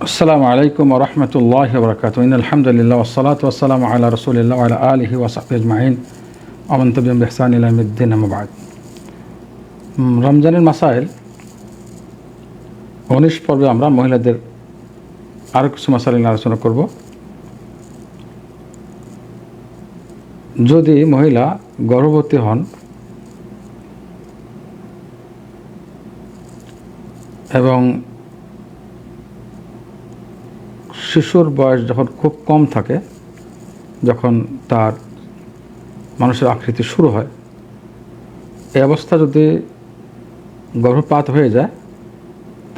আসসালামু আলাইকুম রহমতুল্লাহ বরকাত আলহামদুলিল্লাহ ওসলাত ওসালাম আল্লাহ রসুলিল্লাহ আল্লাহ আলহি ওসাফি আজমাইন আমন্তবিম বেহসান ইলামুদ্দিন আহমাবাদ রমজানের মাসাইল উনিশ পর্বে আমরা মহিলাদের আরও কিছু মাসাইল নিয়ে আলোচনা করব। যদি মহিলা গর্ভবতী হন, এবং শিশুর বয়স যখন খুব কম থাকে, যখন তার মানুষের আকৃতি শুরু হয়, এই অবস্থা যদি গর্ভপাত হয়ে যায়,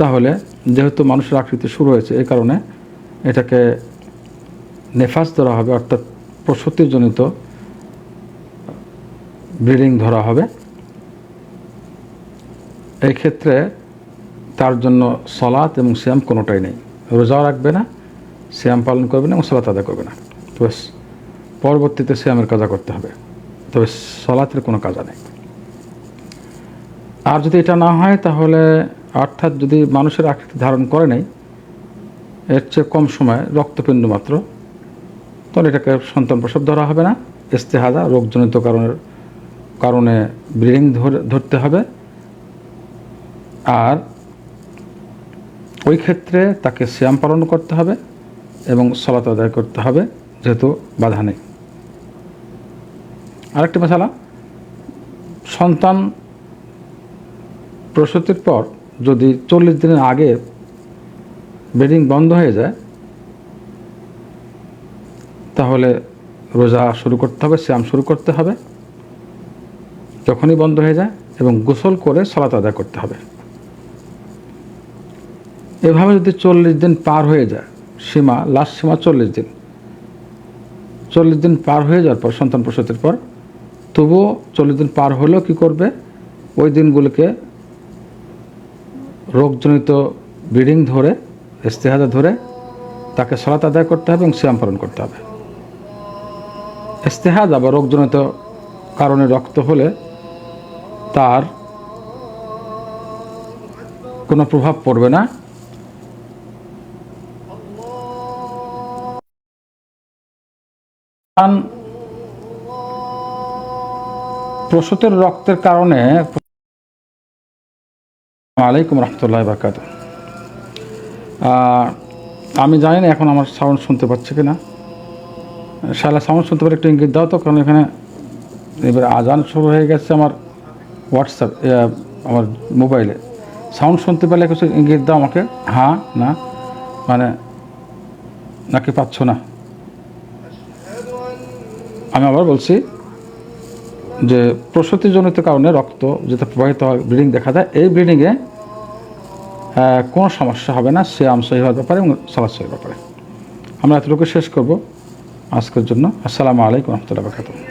তাহলে যেহেতু মানুষের আকৃতি শুরু হয়েছে, এই কারণে এটাকে নেফাস ধরা হবে, অর্থাৎ প্রসূতিজনিত ব্রিডিং ধরা হবে। এই ক্ষেত্রে তার জন্য সলাৎ এবং শ্যাম কোনোটাই নেই। রোজাও রাখবে না শ্যাম পালন করবে না এবং সলাৎ আদায় করবে না। তবে পরবর্তীতে শ্যামের কাজা করতে হবে। তবে সলাতের কোনো কাজা নেই। আর যদি এটা না হয়, তাহলে অর্থাৎ যদি মানুষের আকৃতি ধারণ করে নেই, এর চেয়ে কম সময় রক্তপিণ্ড মাত্র, তাহলে এটাকে সন্তান প্রসব ধরা হবে না। ইস্তেহাদা রোগজনিত কারণের, কারণে ব্রিডিং ধরে, ধরতে হবে। আর ওই ক্ষেত্রে তাকে শ্যাম পালন করতে হবে। এবং সলাত আদায় করতে হবে, যেহেতু বাধা নেই। আরেকটি মশালা, সন্তান প্রসূতির পর যদি চল্লিশ দিনের আগে ব্রিডিং বন্ধ হয়ে যায়, তাহলে রোজা শুরু করতে হবে, শ্যাম শুরু করতে হবে, যখনই বন্ধ হয়ে যায় এবং গোসল করে সলাত আদায় করতে হবে। এভাবে যদি চল্লিশ দিন পার হয়ে যায় সীমা লাস্ট সীমা চল্লিশ দিন। চল্লিশ দিন পার হয়ে যাওয়ার পর, সন্তান প্রসূতির পর, তবুও চল্লিশ দিন পার হলেও কি করবে? ওই দিনগুলোকে রোগজনিত ব্রিডিং ধরে ইস্তেহাদা ধরে তাকে সলাত আদায় করতে হবে এবং শ্যাম পালন করতে হবে। ইস্তেহাদা বা রোগজনিত কারণে রক্ত হলে তার কোনো প্রভাব পড়বে না। প্রসূতের রক্তের কারণে আলাইকুম রহমতুল্লাহ বাকাত আমি জানি না এখন আমার সাউন্ড শুনতে পাচ্ছে কি না শালা সাউন্ড শুনতে পারে, একটু ইঙ্গিত দাও তো, কারণ এখানে এবার আজান শুরু হয়ে গেছে আমার হোয়াটসঅ্যাপ আমার মোবাইলে সাউন্ড শুনতে পেলে কিছু ইঙ্গিত দাও আমাকে। হ্যাঁ না? মানে নাকি পাচ্ছ না? আমি আবার বলছি যে প্রসূতিজনিত কারণে রক্ত যেটা প্রবাহিত হয় ব্লিডিং দেখা দেয় এই ব্লিডিংয়ে কোনো সমস্যা হবে না, সে আমসহী হওয়ার ব্যাপারে এবং সলাসই ব্যাপারে আমরা এতটুকু শেষ করব আজকের জন্য। আসসালামু আলাইকুম রহমতুল্লাহ বাকাতুহ